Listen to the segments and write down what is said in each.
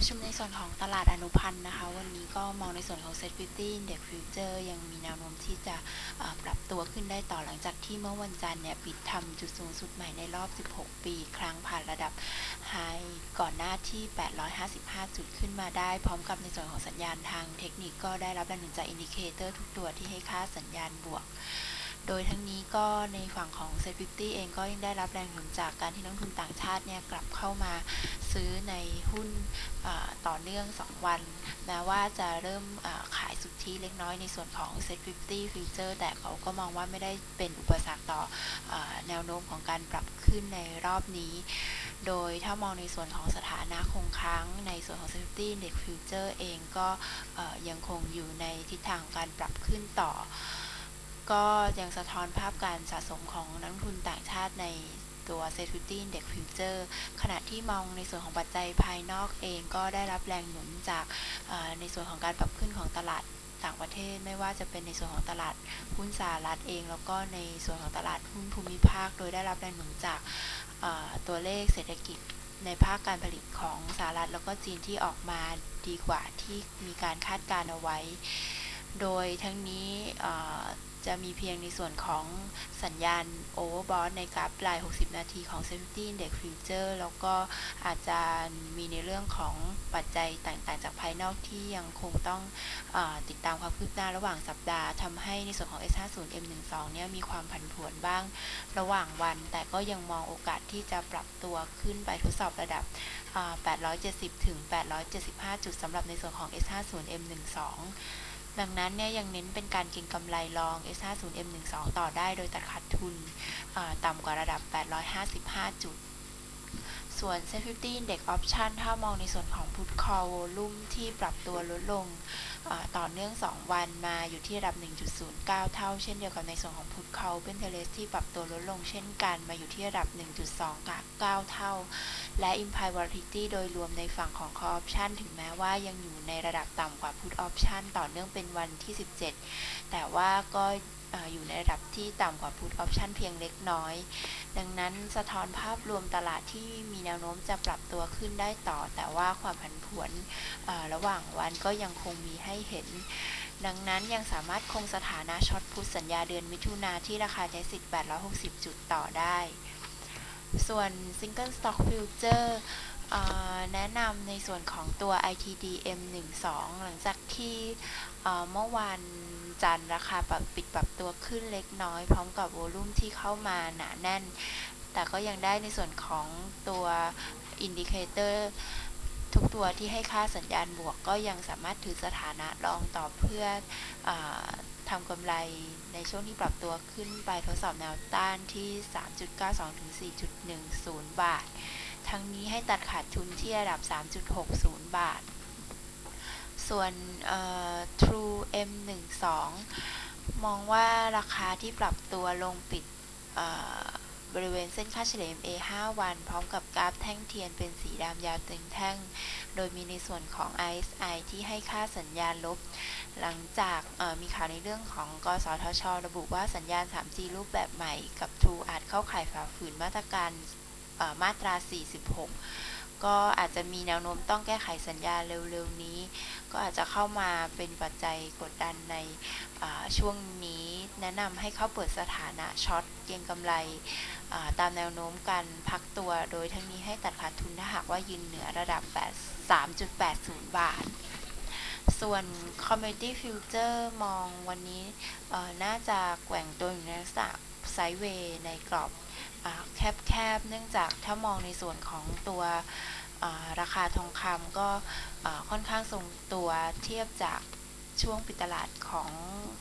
ประชุมในส่วนของตลาดอนุพันธ์นะคะ วันนี้ก็มองในส่วนของ Set 50 Index Future ยังมีแนวโน้มที่จะปรับตัวขึ้นได้ต่อหลังจากที่เมื่อวันจันทร์เนี่ยปิดทำจุดสูงสุดใหม่ในรอบ 16 ปีครั้งผ่านระดับไฮก่อนหน้าที่ 855 จุดขึ้นมาได้ พร้อมกับในส่วนของสัญญาณทางเทคนิคก็ได้รับแรงหนุนจากอินดิเคเตอร์ทุกตัวที่ให้ค่าสัญญาณบวก โดยทั้งนี้ก็ในฝั่งของ Set 50เองก็ยังได้รับแรงหนุนจากการที่นักทุนต่างชาติเนี่ยกลับเข้ามาซื้อในหุ้นต่อเนื่อง 2 วัน แม้ว่าจะเริ่มขายสุทธิเล็กน้อยในส่วนของ Set 50 Future แต่เขาก็มองว่าไม่ได้เป็นอุปสรรคต่ออแนวโน้มของการปรับขึ้นในรอบนี้ โดยถ้ามองในส่วนของสถานะคงค้างในส่วนของ Set 50 Index Future เองก็เอ่อยังคงอยู่ในทิศทางการปรับขึ้นต่อ ก็ยังสะท้อนภาพการสะสมของนักลงทุนต่างชาติในตัว Set 50 Index Future ขณะที่มองในส่วนของปัจจัยภายนอกเองก็ได้รับแรงหนุนจากในส่วนของการปรับขึ้นของตลาดต่างประเทศไม่ว่าจะเป็นในส่วนของตลาดหุ้นสหรัฐเอง แล้วก็ในส่วนของตลาดหุ้นภูมิภาค โดยได้รับแรงหนุนจากตัวเลขเศรษฐกิจในภาคการผลิตของสหรัฐแล้วก็จีนที่ออกมาดีกว่าที่มีการคาดการณ์เอาไว้ โดยทั้งนี้ จะมีเพียงในส่วนของสัญญาณ Overbought ในกราฟราย 60 นาทีของ Safety Index Future แล้วก็อาจจะมีในเรื่องของปัจจัยต่างๆ จากภายนอกที่ยังคงต้องอติดตามความคืบหน้าระหว่างสัปดาห์ทำให้ในส่วนของ S50 M12 เนี่ยมีความผันผวนบ้างระหว่างวัน แต่ก็ยังมองโอกาสที่จะปรับตัวขึ้นไปทดสอบระดับอ่า870 ถึง 875 จุดสำหรับในส่วนของ S50 M12 ดังนั้นเนี่ยยังเน้นเป็นการเก็งกำไรรอง S50 M12 ต่อได้โดยตัดขาดทุนต่ำกว่าระดับ 855 จุด ส่วน Set 50 Index Option ถ้ามองในส่วนของ Put Call Volume ที่ปรับตัวลดลงต่อเนื่อง 2 วันมาอยู่ที่ระดับ 1.09 เท่า เช่นเดียวกับในส่วนของ Put Call Open Interest ที่ปรับตัวลดลงเช่นกันมาอยู่ที่ระดับ 1.29 เท่า และ Implied Volatility โดยรวมในฝั่งของ Call Option ถึงแม้ว่ายังอยู่ในระดับต่ำกว่า Put Option ต่อเนื่องเป็นวันที่ 17 แต่ว่าก็ อยู่ในระดับที่ต่ำกว่า Put Option เพียงเล็กน้อย ดังนั้นสะท้อนภาพรวมตลาดที่มีแนวโน้มจะปรับตัวขึ้นได้ต่อ แต่ว่าความผันผวนระหว่างวันก็ยังคงมีให้เห็น ดังนั้นยังสามารถคงสถานะช็อตพุทสัญญาเดือนมิถุนาที่ราคาใช้สิทธิ์ 860 จุดต่อได้ ส่วน Single Stock Future เอ่อแนะนำในส่วนของตัว ITD M12 หลังจากที่เอ่อเมื่อวาน จันทร์ราคาปรับปิดปรับตัวขึ้นเล็กน้อย พร้อมกับโวลุ่มที่เข้ามาหนาแน่น แต่ก็ยังได้ในส่วนของตัวอินดิเคเตอร์ทุกตัวที่ให้ค่าสัญญาณบวกก็ยังสามารถถือสถานะรองต่อเพื่ออทำกำไรในช่วงที่ปรับตัวขึ้นไปทดสอบแนวต้านที่ 3.92 ถึง 4.10 บาท ทั้งนี้ให้ตัดขาดทุนที่ระดับ 3.60 บาท ส่วน True M12 มองว่าราคาที่ปรับตัวลงปิดบริเวณเส้นค่าเฉลี่ย MA 5 วัน พร้อมกับกราฟแท่งเทียนเป็นสีดำยาวตึงแท่ง โดยมีในส่วนของ RSI ที่ให้ค่าสัญญาณลบ หลังจากมีข่าวในเรื่องของกสทช ระบุว่าสัญญาณ 3G รูปแบบใหม่กับ True อาจเข้าข่ายฝ่าฝืนมาตรการมาตรา 46 ก็อาจจะมีแนวโน้มต้องแก้ไขสัญญาเร็วๆนี้ ก็อาจจะเข้ามาเป็นปัจจัยกดดันในช่วงนี้ แนะนำให้เข้าเปิดสถานะช็อตเก็งกำไรตามแนวโน้มการพักตัวโดยทั้งนี้ให้ตัดขาดทุนถ้าหากว่ายืนเหนือระดับ8 3.80 บาท ส่วน Commodity Future มองวันนี้น่าจะแกว่งตัวอยู่ในลักษณะไซด์เวย์ในกรอบ แคบๆ เนื่องจากถ้ามองในส่วนของตัวราคาทองคำก็ค่อนข้างทรงตัวเทียบจากช่วงปิดตลาดของ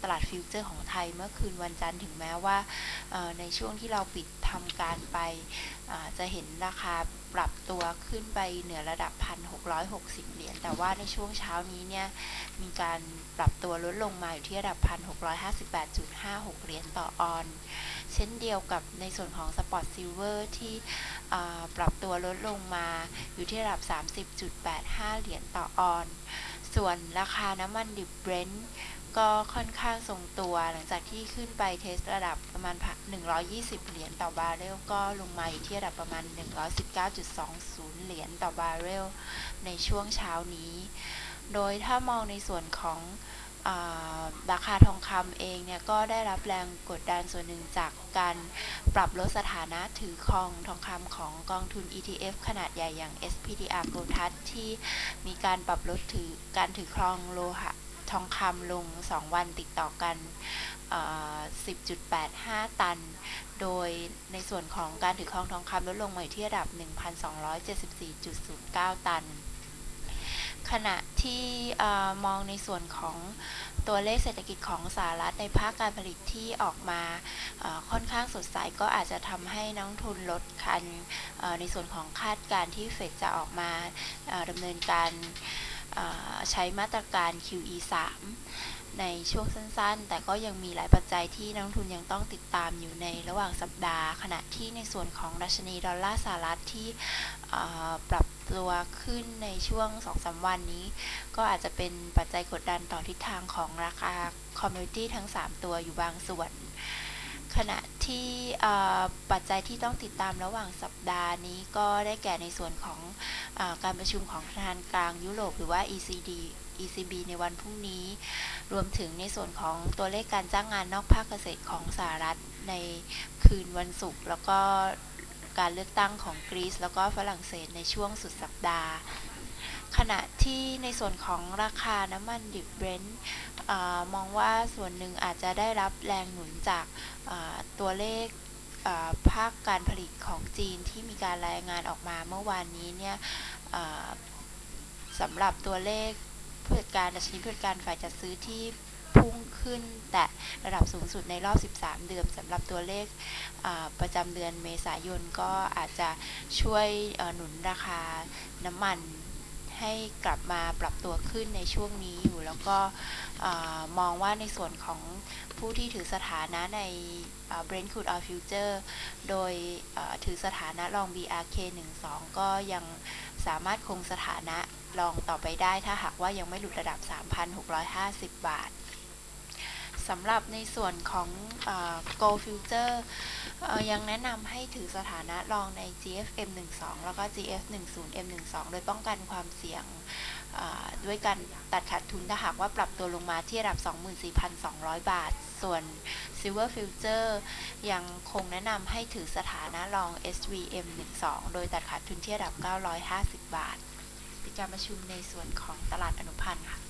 ตลาดฟิวเจอร์ของไทยเมื่อคืนวันจันทร์ถึงแม้ว่าในช่วงที่เราปิดทำการไปจะเห็นราคาปรับตัวขึ้นไปเหนือระดับ 1,660 เหรียญ แต่ว่าในช่วงเช้านี้เนี่ยมีการปรับตัวลดลงมาอยู่ที่ระดับ 1,658.56 เหรียญต่อออนซ์ เช่นเดียวกับในส่วนของ Spot Silver ที่ปรับตัวลดลงมาอยู่ที่ระดับ 30.85 เหรียญต่อออน ส่วนราคาน้ำมันดิบเบรนท์ก็ค่อนข้างทรงตัวหลังจากที่ขึ้นไปเทสระดับประมาณ 120 เหรียญต่อบาร์เรลก็ลงมาอยู่ที่ระดับประมาณ 119.20 เหรียญต่อบาร์เรลในช่วงเช้านี้ โดยถ้ามองในส่วนของ ราคาทองคำเองเนี่ยก็ได้รับแรงกดดันส่วนหนึ่งจากการปรับลดสถานะถือครองทองคำของกองทุน ETF ขนาดใหญ่อย่าง SPDR Gold Trust ที่มีการปรับลดถือการถือครองโลหะทองคำลง 2 วันติดต่อกัน 10.85 ตัน โดยในส่วนของการถือครองทองคำลดลงมาอยู่ที่ระดับ 1,274.09 ตัน ขณะที่มองในส่วนของตัวเลขเศรษฐกิจของสหรัฐในภาคการผลิตที่ออกมาค่อนข้างสดใสก็อาจจะทำให้นักทุนลดคันในส่วนของคาดการที่เฟดจะออกมาดำเนินการใช้มาตรการ QE 3ในช่วงสั้นๆ แต่ก็ยังมีหลายปัจจัยที่นักทุนยังต้องติดตามอยู่ในระหว่างสัปดาห์ ขณะที่ในส่วนของดัชนีดอลลาร์สหรัฐที่ปรับ ตัวขึ้นในช่วง 2-3 วันนี้ ก็อาจจะเป็นปัจจัยกดดันต่อทิศทางของราคาคอมมูนิตี้ทั้ง 3 ตัวอยู่บางส่วน ขณะที่ปัจจัยที่ต้องติดตามระหว่างสัปดาห์นี้ก็ได้แก่ในส่วนของอการประชุมของธนาคารกลางยุโรปหรือว่า ECD ECB ในวันพรุ่งนี้ รวมถึงในส่วนของตัวเลขการจ้างงานนอกภาคเกษตรของสหรัฐในคืนวันศุกร์แล้วก็ การเลือกตั้งของกรีซแล้วก็ฝรั่งเศสในช่วงสุดสัปดาห์ ขณะที่ในส่วนของราคาน้ำมันดิบเบรนท์มองว่าส่วนหนึ่งอาจจะได้รับแรงหนุนจากตัวเลขภาคการผลิตของจีนที่มีการรายงานออกมาเมื่อวานนี้เนี่ยสำหรับตัวเลขผู้จัดการดัชนีผู้จัดการฝ่ายจัดซื้อที่ พุ่งขึ้นแต่ระดับสูงสุดในรอบ 13 เดือนสำหรับตัวเลขประจำเดือนเมษายนก็อาจจะช่วยหนุนราคาน้ำมันให้กลับมาปรับตัวขึ้นในช่วงนี้อยู่ แล้วก็อมองว่าในส่วนของผู้ที่ถือสถานะใน Brent Crude Oil Future โดยถือสถานะรอง BRK 12ก็ยังสามารถคงสถานะรองต่อไปได้ถ้าหากว่ายังไม่หลุดระดับ 3,650 บาท สำหรับในส่วนของอ Gold Future เอ่อยังแนะนำให้ถือสถานะรองใน GFM 12แล้วก็ GF 10 M 12โดยป้องกันความเสี่ยงด้วยการตัดขาดทุนถ้าหากว่าปรับตัวลงมาที่ระดับ 24,200 บาท ส่วน Silver Future ยังคงแนะนำให้ถือสถานะรอง SVM 12โดยตัดขาดทุนที่ระดับ 950 บาทป็นการประชุมในส่วนของตลาดอนุพันธ์ค่ะ